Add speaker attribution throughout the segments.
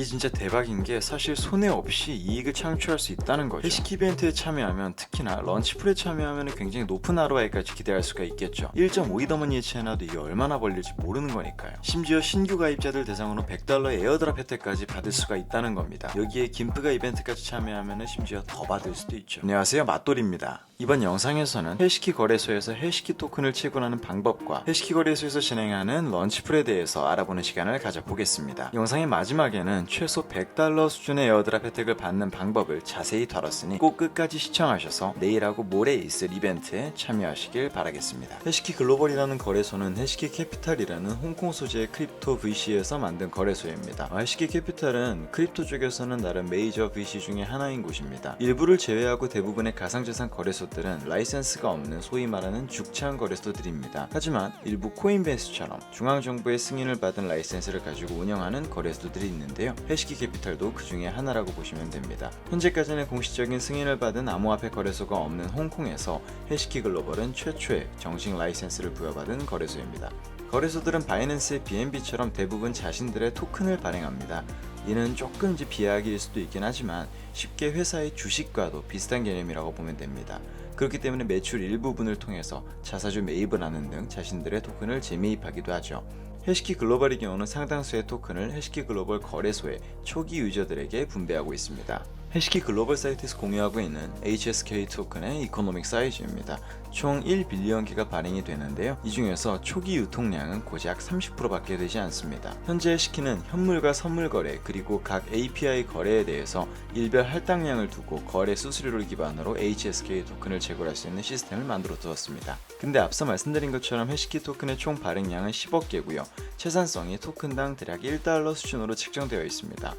Speaker 1: 이게 진짜 대박인 게 사실 손해 없이 이익을 창출할 수 있다는 거죠. 회식 이벤트에 참여하면 특히나 런치풀에 참여하면 굉장히 높은 ROI까지 기대할 수가 있겠죠. 1.5이더만 예치해놔도 이게 얼마나 벌릴지 모르는 거니까요. 심지어 신규 가입자들 대상으로 100달러 에어드랍 혜택까지 받을 수가 있다는 겁니다. 여기에 김프가 이벤트까지 참여하면 심지어 더 받을 수도 있죠. 안녕하세요 맛돌입니다. 이번 영상에서는 해시키 거래소에서 해시키 토큰을 채굴하는 방법과 해시키 거래소에서 진행하는 런치풀에 대해서 알아보는 시간을 가져보겠습니다. 영상의 마지막에는 최소 100달러 수준의 에어드랍 혜택을 받는 방법을 자세히 다뤘으니 꼭 끝까지 시청하셔서 내일하고 모레 있을 이벤트에 참여하시길 바라겠습니다. 해시키 글로벌이라는 거래소는 해시키 캐피탈이라는 홍콩 소재의 크립토 VC에서 만든 거래소입니다. 아, 해시키 캐피탈은 크립토 쪽에서는 나름 메이저 VC 중에 하나인 곳입니다. 일부를 제외하고 대부분의 가상자산 거래소들은 라이센스가 없는 소위 말하는 죽창 거래소들입니다. 하지만 일부 코인베이스처럼 중앙정부의 승인을 받은 라이센스를 가지고 운영하는 거래소들이 있는데요. 해시키 캐피탈도 그 중에 하나라고 보시면 됩니다. 현재까지는 공식적인 승인을 받은 암호화폐 거래소가 없는 홍콩에서 해시키 글로벌은 최초의 정식 라이센스를 부여받은 거래소입니다. 거래소들은 바이낸스의 BNB처럼 대부분 자신들의 토큰을 발행합니다. 이는 조금 이제 비하기일 수도 있긴 하지만 쉽게 회사의 주식과도 비슷한 개념이라고 보면 됩니다. 그렇기 때문에 매출 일부분을 통해서 자사주 매입을 하는 등 자신들의 토큰을 재매입하기도 하죠. 해시키 글로벌의 경우는 상당수의 토큰을 해시키 글로벌 거래소의 초기 유저들에게 분배하고 있습니다. 해시키 글로벌 사이트에서 공유하고 있는 HSK 토큰의 이코노믹 사이즈입니다. 총 1빌리언 개가 발행이 되는데요. 이 중에서 초기 유통량은 고작 30%밖에 되지 않습니다. 현재 해시키는 현물과 선물 거래 그리고 각 API 거래에 대해서 일별 할당량을 두고 거래 수수료를 기반으로 HSK 토큰을 제공할 수 있는 시스템을 만들어 두었습니다. 근데 앞서 말씀드린 것처럼 해시키 토큰의 총 발행량은 10억 개고요. 채산성이 토큰당 대략 1달러 수준으로 측정되어 있습니다.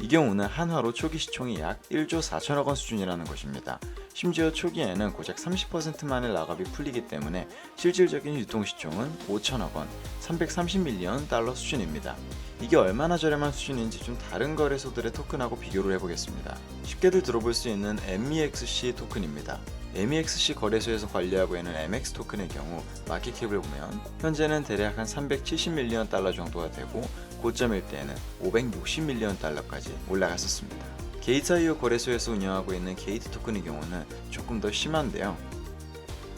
Speaker 1: 이 경우는 한화로 초기 시총이 약 1조 4천억 원 수준이라는 것입니다. 심지어 초기에는 고작 30%만의 락업이 풀리기 때문에 실질적인 유통 시총은 5천억 원, 330밀리언 달러 수준입니다. 이게 얼마나 저렴한 수준인지 좀 다른 거래소들의 토큰하고 비교를 해보겠습니다. 쉽게들 들어볼 수 있는 MEXC 토큰입니다. MEXC 거래소에서 관리하고 있는 MX 토큰의 경우 마켓캡을 보면 현재는 대략 한 370밀리언 달러 정도가 되고 고점일 때는 560밀리언 달러까지 올라갔었습니다. 게이트아이오 거래소에서 운영하고 있는 게이트 토큰의 경우는 조금 더 심한데요.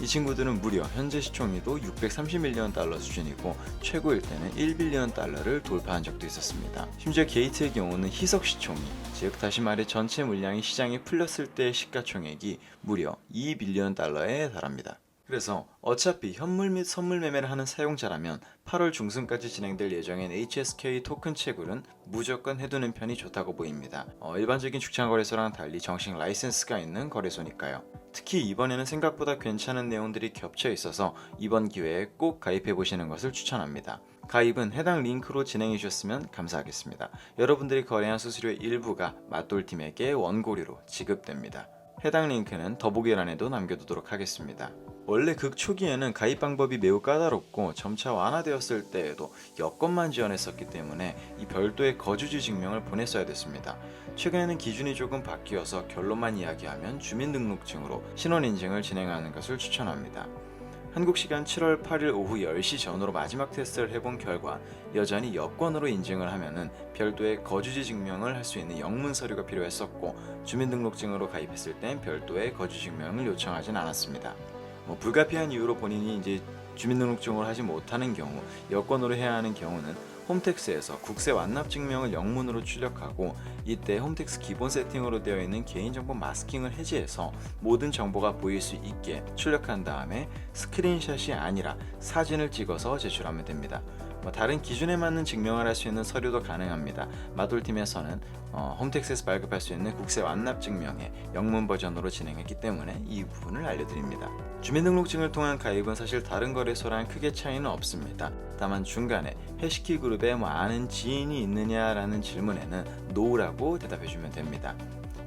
Speaker 1: 이 친구들은 무려 현재 시총이도 630밀리언 달러 수준이고 최고일 때는 1빌리언 달러를 돌파한 적도 있었습니다. 심지어 게이트의 경우는 희석 시총이 즉 다시 말해 전체 물량이 시장에 풀렸을 때의 시가총액이 무려 2빌리언 달러에 달합니다. 그래서 어차피 현물 및 선물 매매를 하는 사용자라면 8월 중순까지 진행될 예정인 HSK 토큰 채굴은 무조건 해두는 편이 좋다고 보입니다. 어, 일반적인 죽창 거래소랑 달리 정식 라이센스가 있는 거래소니까요. 특히 이번에는 생각보다 괜찮은 내용들이 겹쳐 있어서 이번 기회에 꼭 가입해 보시는 것을 추천합니다. 가입은 해당 링크로 진행해 주셨으면 감사하겠습니다. 여러분들이 거래한 수수료의 일부가 맛돌팀에게 원고료로 지급됩니다. 해당 링크는 더보기란에도 남겨두도록 하겠습니다. 원래 극 초기에는 가입 방법이 매우 까다롭고 점차 완화되었을 때에도 여권만 지원했었기 때문에 이 별도의 거주지 증명을 보냈어야 됐습니다. 최근에는 기준이 조금 바뀌어서 결론만 이야기하면 주민등록증으로 신원 인증을 진행하는 것을 추천합니다. 한국 시간 7월 8일 오후 10시 전후로 마지막 테스트를 해본 결과 여전히 여권으로 인증을 하면은 별도의 거주지 증명을 할 수 있는 영문 서류가 필요했었고 주민등록증으로 가입했을 땐 별도의 거주 증명을 요청하진 않았습니다. 뭐 불가피한 이유로 본인이 이제 주민등록증으로 하지 못하는 경우 여권으로 해야 하는 경우는 홈택스에서 국세 완납 증명을 영문으로 출력하고 이때 홈택스 기본 세팅으로 되어 있는 개인정보 마스킹을 해제해서 모든 정보가 보일 수 있게 출력한 다음에 스크린샷이 아니라 사진을 찍어서 제출하면 됩니다. 뭐 다른 기준에 맞는 증명을 할 수 있는 서류도 가능합니다. 마돌팀에서는 어, 홈택스에서 발급할 수 있는 국세 완납 증명의 영문 버전으로 진행했기 때문에 이 부분을 알려드립니다. 주민등록증을 통한 가입은 사실 다른 거래소랑 크게 차이는 없습니다. 다만 중간에 해시키 그룹에 뭐 아는 지인이 있느냐라는 질문에는 노라고 대답해 주면 됩니다.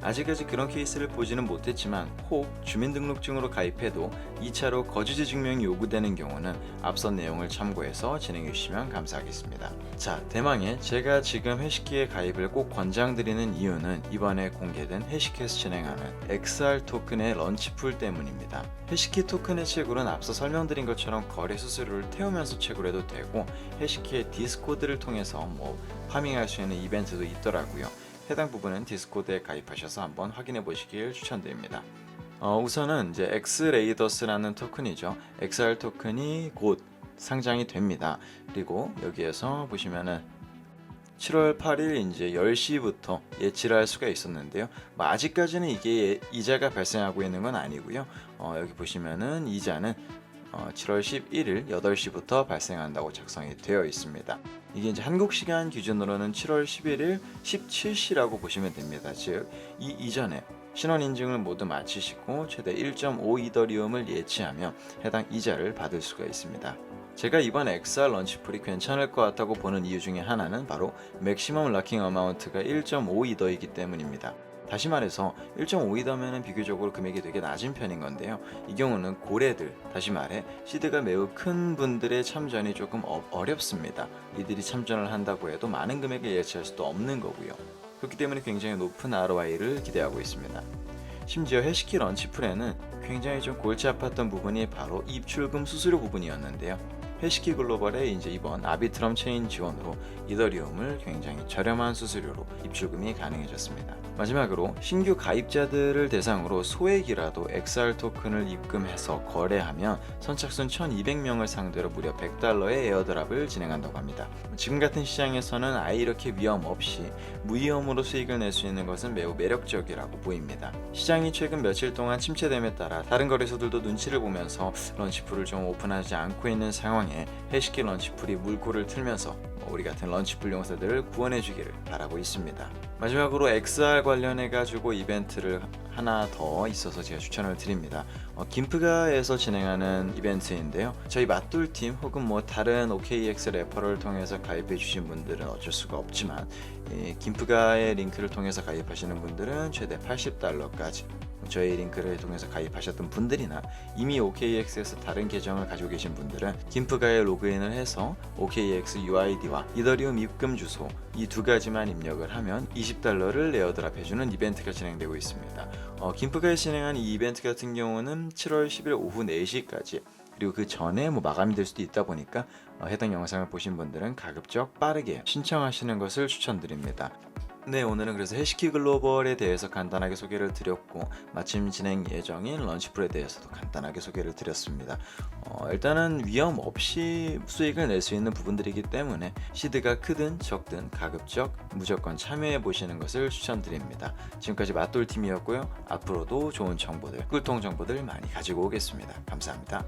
Speaker 1: 아직까지 그런 케이스를 보지는 못했지만 혹 주민등록증으로 가입해도 2차로 거주지 증명이 요구되는 경우는 앞선 내용을 참고해서 진행해 주시면 감사하겠습니다. 자, 대망의 제가 지금 해시키에 가입을 꼭 권장드리는 이유는 이번에 공개된 해시키에서 진행하는 XR 토큰의 런치풀 때문입니다. 해시키 토큰의 채굴은 앞서 설명드린 것처럼 거래 수수료를 태우면서 채굴해도 되고 해시키의 디스코드를 통해서 뭐 파밍할 수 있는 이벤트도 있더라고요. 해당 부분은 디스코드에 가입하셔서 한번 확인해 보시길 추천드립니다. 어, 우선은 이제 엑스레이더스라는 토큰이죠. XR 토큰이 곧 상장이 됩니다. 그리고 여기에서 보시면은 7월 8일 이제 10시부터 예치를 할 수가 있었는데요. 뭐 아직까지는 이게 예- 이자가 발생하고 있는 건 아니고요. 어, 여기 보시면은 이자는 어, 7월 11일 8시부터 발생한다고 작성이 되어 있습니다. 이게 이제 한국 시간 기준으로는 7월 11일 17시라고 보시면 됩니다. 즉, 이 이전에 신원 인증을 모두 마치시고 최대 1.5 이더리움을 예치하면 해당 이자를 받을 수가 있습니다. 제가 이번 XR 런치풀이 괜찮을 것 같다고 보는 이유 중에 하나는 바로 맥시멈 락킹 어마운트가 1.5 이더이기 때문입니다. 다시 말해서 1.5 이더면은 비교적으로 금액이 되게 낮은 편인 건데요. 이 경우는 고래들, 다시 말해 시드가 매우 큰 분들의 참전이 조금 어, 어렵습니다. 이들이 참전을 한다고 해도 많은 금액을 예치할 수도 없는 거고요. 그렇기 때문에 굉장히 높은 ROI를 기대하고 있습니다. 심지어 해시키 런치풀에는 굉장히 좀 골치 아팠던 부분이 바로 입출금 수수료 부분이었는데요. 해시키 글로벌의 이제 이번 아비트럼 체인 지원으로 이더리움을 굉장히 저렴한 수수료로 입출금이 가능해졌습니다. 마지막으로 신규 가입자들을 대상으로 소액이라도 XR 토큰을 입금해서 거래하면 선착순 1,200명을 상대로 무려 100달러의 에어드랍을 진행한다고 합니다. 지금 같은 시장에서는 아예 이렇게 위험 없이 무위험으로 수익을 낼 수 있는 것은 매우 매력적이라고 보입니다. 시장이 최근 며칠 동안 침체됨에 따라 다른 거래소들도 눈치를 보면서 런치풀을 좀 오픈하지 않고 있는 상황에 해시키 런치풀이 물꼬를 틀면서 우리 같은 런치풀 용사들을 구원해 주기를 바라고 있습니다. 마지막으로 XR 관련해 가지고 이벤트를 하나 더 있어서 제가 추천을 드립니다. 어, 김프가에서 진행하는 이벤트인데요. 저희 맞돌팀 혹은 뭐 다른 OKX 레퍼를 통해서 가입해 주신 분들은 어쩔 수가 없지만 이 김프가의 링크를 통해서 가입하시는 분들은 최대 80달러까지 저희 링크를 통해서 가입하셨던 분들이나 이미 OKX에서 다른 계정을 가지고 계신 분들은 김프가에 로그인을 해서 OKX UID와 이더리움 입금 주소 이 두 가지만 입력을 하면 20달러를 레어드랍 해주는 이벤트가 진행되고 있습니다. 어, 김프가에 진행한 이 이벤트 같은 경우는 7월 10일 오후 4시까지 그리고 그 전에 뭐 마감이 될 수도 있다 보니까 어, 해당 영상을 보신 분들은 가급적 빠르게 신청하시는 것을 추천드립니다. 네, 오늘은 그래서 해시키 글로벌에 대해서 간단하게 소개를 드렸고 마침 진행 예정인 런치풀에 대해서도 간단하게 소개를 드렸습니다. 어, 일단은 위험 없이 수익을 낼 수 있는 부분들이기 때문에 시드가 크든 적든 가급적 무조건 참여해 보시는 것을 추천드립니다. 지금까지 맛돌 팀이었고요. 앞으로도 좋은 정보들, 꿀통 정보들 많이 가지고 오겠습니다. 감사합니다.